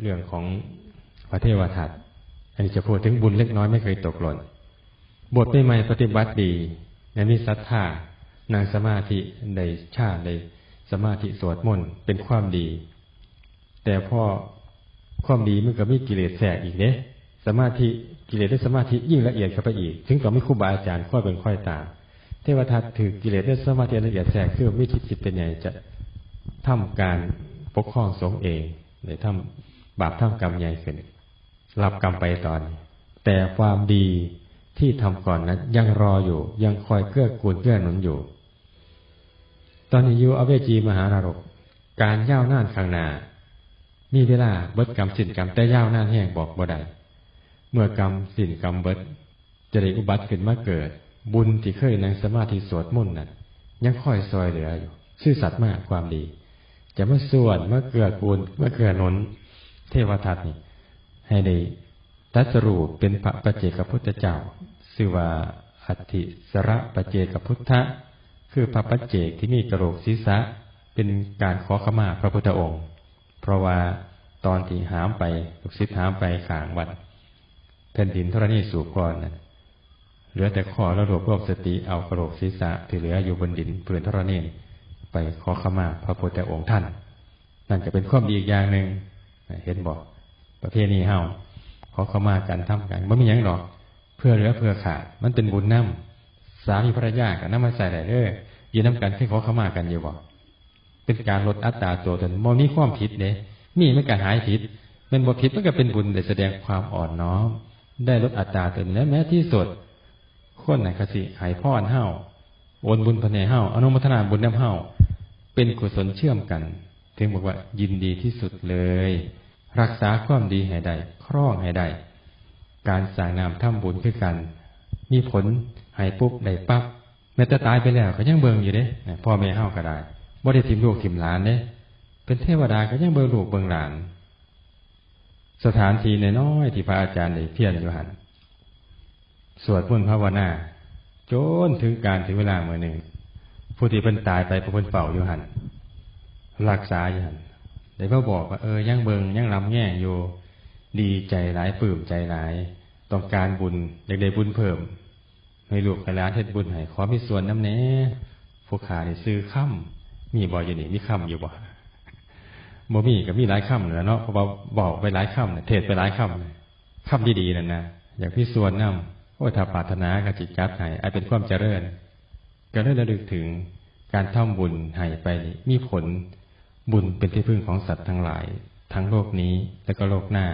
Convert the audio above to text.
เรื่องของพระเทวทัตอันนี้จะพูดถึงบุญเล็กน้อยไม่เคยตกหล่นบทใหม่ปฏิบัติดีในนิสัทธานางสมาธิในชาติในสมาธิสวดมนต์เป็นความดี แต่พอความดีมันก็มีกิเลสแทรกอีกเนี่ยสมาธิกิเลสได้สมาธิยิ่งละเอียดเข้าไปอีก ถึงต่อไม่ครูบาอาจารย์ค่อยเป็นค่อยตามเทวทัตถือกิเลสได้สมาธิละเอียดแทรกคือวิธีจิตเป็นไงจะทำการปกครองสงฆ์เองหรือทำ บาปทำกรรมใหญ่ขึ้นรับกรรมไปตอน แต่ความดีที่ทำก่อนนั้นยังรออยู่ ยังคอยเกื้อกูลเกื้อหนุนอยู่ ตอนนี้อยู่อเวจีมหานรก การย่าวนานข้างหน้ามีเวลาเบิดกรรมสิ้นกรรมแต่ย่าวนานแห้งบอกบ่ได้เมื่อกรรมสิ้นกรรมเบิดจะได้อุบัติขึ้นมาเกิด บุญที่เคยในสมาธิสวดมนต์นั้นยังค่อยซอยเหลืออยู่ ซื่อสัตย์มากความดี จะมาส่วนมาเกื้อกูลมาเกื้อหนุน เทวทัตนี่ให้ได้ตัสรูปเป็นพระปเจกพุทธเจ้าชื่อว่าอัติสระปเจกพุทธะคือพระปเจกที่มีกระโหลกศีรษะเป็นการขอขมาพระพุทธองค์ เพราะว่าตอนที่หามไปลูกศิษย์หามไปขางวัดแผ่นดินธรณีสูบก่อนนั้นเหลือแต่ขอแล้วรวบรวบสติเอากระโหลกศีรษะที่เหลืออยู่บนดินเปลือนธรณีไปขอขมาพระพุทธองค์ท่าน นั่นจะเป็นข้อดีอีกอย่างหนึ่ง เห็นบอกประเพณีเฮาขอเข้ามากันทำกันไม่มีอย่างหรอก เพื่อเหลือเพื่อขาด มันเป็นบุญน้ำสามีภรรยากันน้ำมาใส่ได้เลยยืนน้ำกันให้ขอเข้ามากันอยู่บ่เป็นการลดอัตราตัวตนมมีความผิดเ่ยมีไม่การหายผิดเป็นบ่ผิดมันก็เป็นบุญได้แสดงความอ่อนน้อม ได้ลดอัตราตนและแม้ที่สุดคนไหนคสิหายพ่อนเฮาโอนบุญพเนเฮาอนุโมทนาบุญน้ำเฮาเป็นกุศลเชื่อมกัน ถึงบอกว่ายินดีที่สุดเลย รักษาความดีให้ได้ครองให้ได้การสร้างนามทำบุญคือกัน มีผลให้ปุ๊บได้ปั๊บแม้แต่ตายไปแล้วก็ยังเบิ่งอยู่เด้พ่อแม่เฮาก็ได้บ่ได้ทิมลูกทิมหลานเด้เป็นเทวดาก็ยังเบิ่งลูกเบิ่งหลาน สถานที่น้อยที่พระอาจารย์ได้เพียรอยู่หันสวดมนต์ภาวนาจนถึงการถึงเวลาเมื่อหนึ่ง ผู้ที่เป็นตายไปผู้เป็นเป่าอยู่หัน รักษาอยู่หันได้พ่อบอกว่าเออยังเบิงยังรำแง่อยู่ดีใจหลายปลื้มใจหลาย ต้องการบุญอยากได้บุญเพิ่มให้ลูกให้หลานเฮ็ดบุญให้ขอมีส่วนน้ำเน้พวกขาได้ซื้อค่ำมีบ่อยู่นี่มีค่ำอยู่บ่บ่มีก็มีหลายค่ำเหลือเนาะเพราะว่าบอกไปหลายค่ำเทศไปหลายค่ำค่ำดีๆนั่นนะอยากพี่ส่วนน้ำโอ้ถ้าปรารถนากจิตจัดให้ไอเป็นความเจริญ ก็ได้ระลึกถึงการทำบุญให้ไปมีผล บุญเป็นที่พึ่งของสัตว์ทั้งหลาย ทั้งโลกนี้และก็โลกหน้า